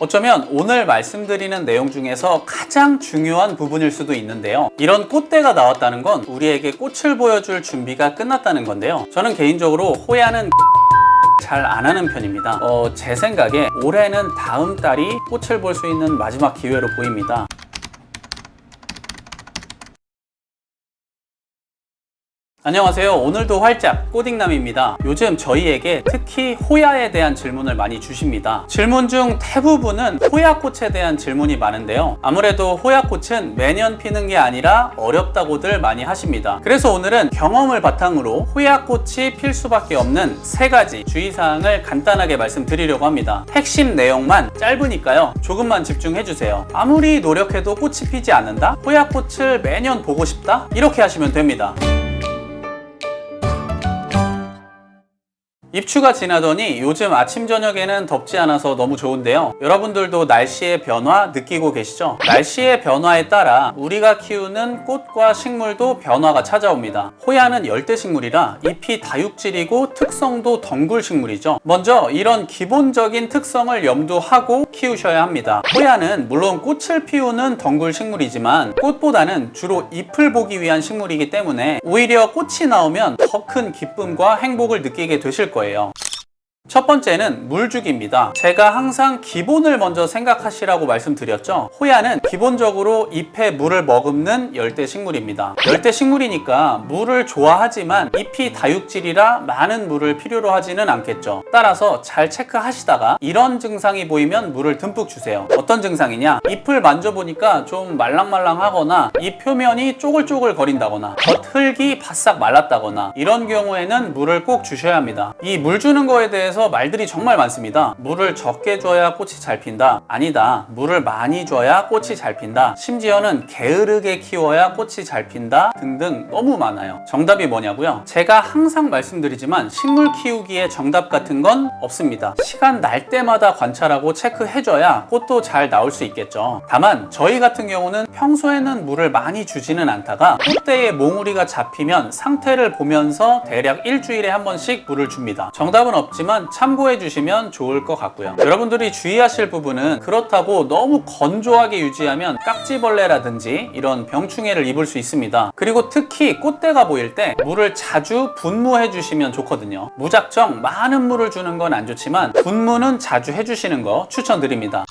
어쩌면 오늘 말씀드리는 내용 중에서 가장 중요한 부분일 수도 있는데요. 이런 꽃대가 나왔다는 건 우리에게 꽃을 보여줄 준비가 끝났다는 건데요. 저는 개인적으로 호야는 잘안 하는 편입니다. 어, 제 생각에 올해는 다음 달이 꽃을 볼 수 있는 마지막 기회로 보입니다. 안녕하세요. 오늘도 활짝 꼬딩남입니다. 요즘 저희에게 특히 호야에 대한 질문을 많이 주십니다. 질문 중 대부분은 호야꽃에 대한 질문이 많은데요. 아무래도 호야꽃은 매년 피는 게 아니라 어렵다고들 많이 하십니다. 그래서 오늘은 경험을 바탕으로 호야꽃이 필 수밖에 없는 세 가지 주의사항을 간단하게 말씀드리려고 합니다. 핵심 내용만 짧으니까요. 조금만 집중해주세요. 아무리 노력해도 꽃이 피지 않는다? 호야꽃을 매년 보고 싶다? 이렇게 하시면 됩니다. 입추가 지나더니 요즘 아침 저녁에는 덥지 않아서 너무 좋은데요. 여러분들도 날씨의 변화 느끼고 계시죠? 날씨의 변화에 따라 우리가 키우는 꽃과 식물도 변화가 찾아옵니다. 호야는 열대 식물이라 잎이 다육질이고 특성도 덩굴 식물이죠. 먼저 이런 기본적인 특성을 염두하고 키우셔야 합니다. 호야는 물론 꽃을 피우는 덩굴 식물이지만 꽃보다는 주로 잎을 보기 위한 식물이기 때문에 오히려 꽃이 나오면 더 큰 기쁨과 행복을 느끼게 되실 거예요. quail. 첫 번째는 물주기입니다. 제가 항상 기본을 먼저 생각하시라고 말씀드렸죠. 호야는 기본적으로 잎에 물을 머금는 열대 식물입니다. 열대 식물이니까 물을 좋아하지만 잎이 다육질이라 많은 물을 필요로 하지는 않겠죠. 따라서 잘 체크하시다가 이런 증상이 보이면 물을 듬뿍 주세요. 어떤 증상이냐? 잎을 만져보니까 좀 말랑말랑하거나 잎 표면이 쪼글쪼글 거린다거나 겉 흙이 바싹 말랐다거나 이런 경우에는 물을 꼭 주셔야 합니다. 이 물 주는 거에 대해서 말들이 정말 많습니다. 물을 적게 줘야 꽃이 잘 핀다. 아니다. 물을 많이 줘야 꽃이 잘 핀다. 심지어는 게으르게 키워야 꽃이 잘 핀다. 등등 너무 많아요. 정답이 뭐냐고요? 제가 항상 말씀드리지만 식물 키우기에 정답 같은 건 없습니다. 시간 날 때마다 관찰하고 체크해줘야 꽃도 잘 나올 수 있겠죠. 다만 저희 같은 경우는 평소에는 물을 많이 주지는 않다가 꽃대에 몽우리가 잡히면 상태를 보면서 대략 일주일에 한 번씩 물을 줍니다. 정답은 없지만 참고해 주시면 좋을 것 같고요. 여러분들이 주의하실 부분은 그렇다고 너무 건조하게 유지하면 깍지벌레라든지 이런 병충해를 입을 수 있습니다. 그리고 특히 꽃대가 보일 때 물을 자주 분무해 주시면 좋거든요. 무작정 많은 물을 주는 건 안 좋지만 분무는 자주 해주시는 거 추천드립니다.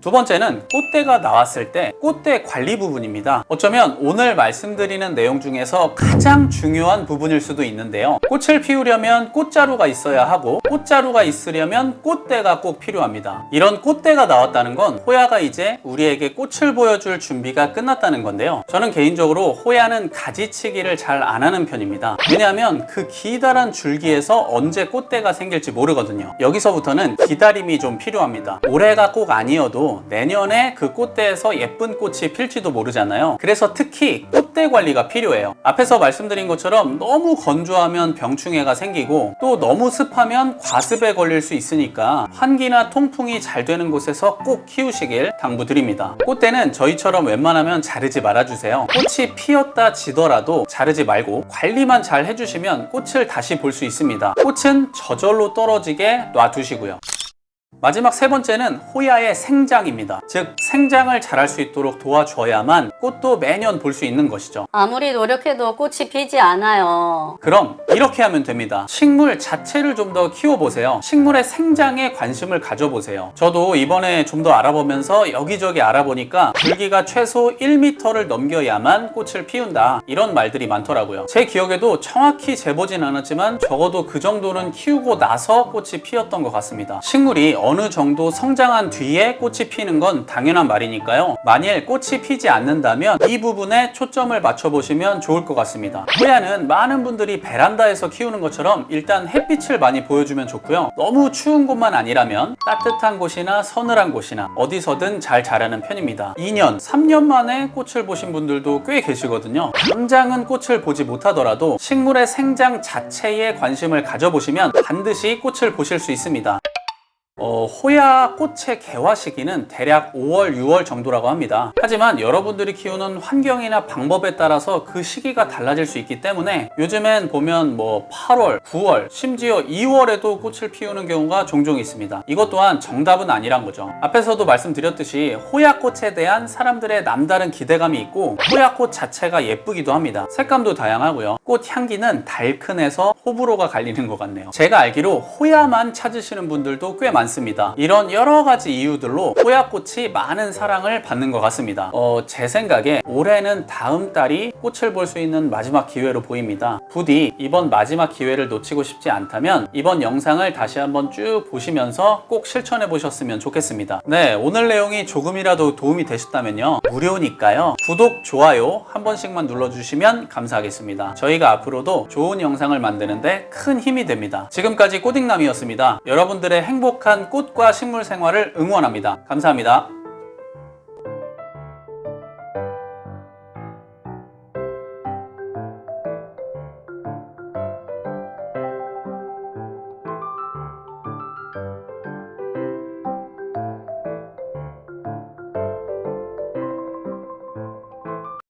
두 번째는 꽃대가 나왔을 때 꽃대 관리 부분입니다. 어쩌면 오늘 말씀드리는 내용 중에서 가장 중요한 부분일 수도 있는데요. 꽃을 피우려면 꽃자루가 있어야 하고 꽃자루가 있으려면 꽃대가 꼭 필요합니다. 이런 꽃대가 나왔다는 건 호야가 이제 우리에게 꽃을 보여줄 준비가 끝났다는 건데요. 저는 개인적으로 호야는 가지치기를 잘 안 하는 편입니다. 왜냐하면 그 기다란 줄기에서 언제 꽃대가 생길지 모르거든요. 여기서부터는 기다림이 좀 필요합니다. 올해가 꼭 아니어도 내년에 그 꽃대에서 예쁜 꽃이 필지도 모르잖아요. 그래서 특히 꽃대 관리가 필요해요. 앞에서 말씀드린 것처럼 너무 건조하면 병충해가 생기고 또 너무 습하면 과습에 걸릴 수 있으니까 환기나 통풍이 잘 되는 곳에서 꼭 키우시길 당부드립니다. 꽃대는 저희처럼 웬만하면 자르지 말아주세요. 꽃이 피었다 지더라도 자르지 말고 관리만 잘 해주시면 꽃을 다시 볼 수 있습니다. 꽃은 저절로 떨어지게 놔두시고요. 마지막 세 번째는 호야의 생장입니다. 즉 생장을 잘할 수 있도록 도와줘야만 꽃도 매년 볼 수 있는 것이죠. 아무리 노력해도 꽃이 피지 않아요. 그럼 이렇게 하면 됩니다. 식물 자체를 좀 더 키워보세요. 식물의 생장에 관심을 가져보세요. 저도 이번에 좀 더 알아보면서 여기저기 알아보니까 줄기가 최소 1m를 넘겨야만 꽃을 피운다. 이런 말들이 많더라고요. 제 기억에도 정확히 재보진 않았지만 적어도 그 정도는 키우고 나서 꽃이 피었던 것 같습니다. 식물이 어느 정도 성장한 뒤에 꽃이 피는 건 당연한 말이니까요. 만일 꽃이 피지 않는다면 이 부분에 초점을 맞춰보시면 좋을 것 같습니다. 호야는 많은 분들이 베란다에서 키우는 것처럼 일단 햇빛을 많이 보여주면 좋고요. 너무 추운 곳만 아니라면 따뜻한 곳이나 서늘한 곳이나 어디서든 잘 자라는 편입니다. 2년, 3년 만에 꽃을 보신 분들도 꽤 계시거든요. 당장은 꽃을 보지 못하더라도 식물의 생장 자체에 관심을 가져보시면 반드시 꽃을 보실 수 있습니다. 어, 호야 꽃의 개화 시기는 대략 5월, 6월 정도라고 합니다. 하지만 여러분들이 키우는 환경이나 방법에 따라서 그 시기가 달라질 수 있기 때문에 요즘엔 보면 뭐 8월, 9월, 심지어 2월에도 꽃을 피우는 경우가 종종 있습니다. 이것 또한 정답은 아니란 거죠. 앞에서도 말씀드렸듯이 호야꽃에 대한 사람들의 남다른 기대감이 있고 호야꽃 자체가 예쁘기도 합니다. 색감도 다양하고요. 꽃 향기는 달큰해서 호불호가 갈리는 것 같네요. 제가 알기로 호야만 찾으시는 분들도 꽤 많습니다. 이런 여러 가지 이유들로 호야꽃이 많은 사랑을 받는 것 같습니다. 어, 제 생각에 올해는 다음 달이 꽃을 볼 수 있는 마지막 기회로 보입니다. 부디 이번 마지막 기회를 놓치고 싶지 않다면 이번 영상을 다시 한번 쭉 보시면서 꼭 실천해 보셨으면 좋겠습니다. 네, 오늘 내용이 조금이라도 도움이 되셨다면요. 무료니까요. 구독, 좋아요 한 번씩만 눌러주시면 감사하겠습니다. 저희가 앞으로도 좋은 영상을 만드는데 큰 힘이 됩니다. 지금까지 꼬딩남이었습니다. 여러분들의 행복 한 꽃과 식물 생활을 응원합니다. 감사합니다.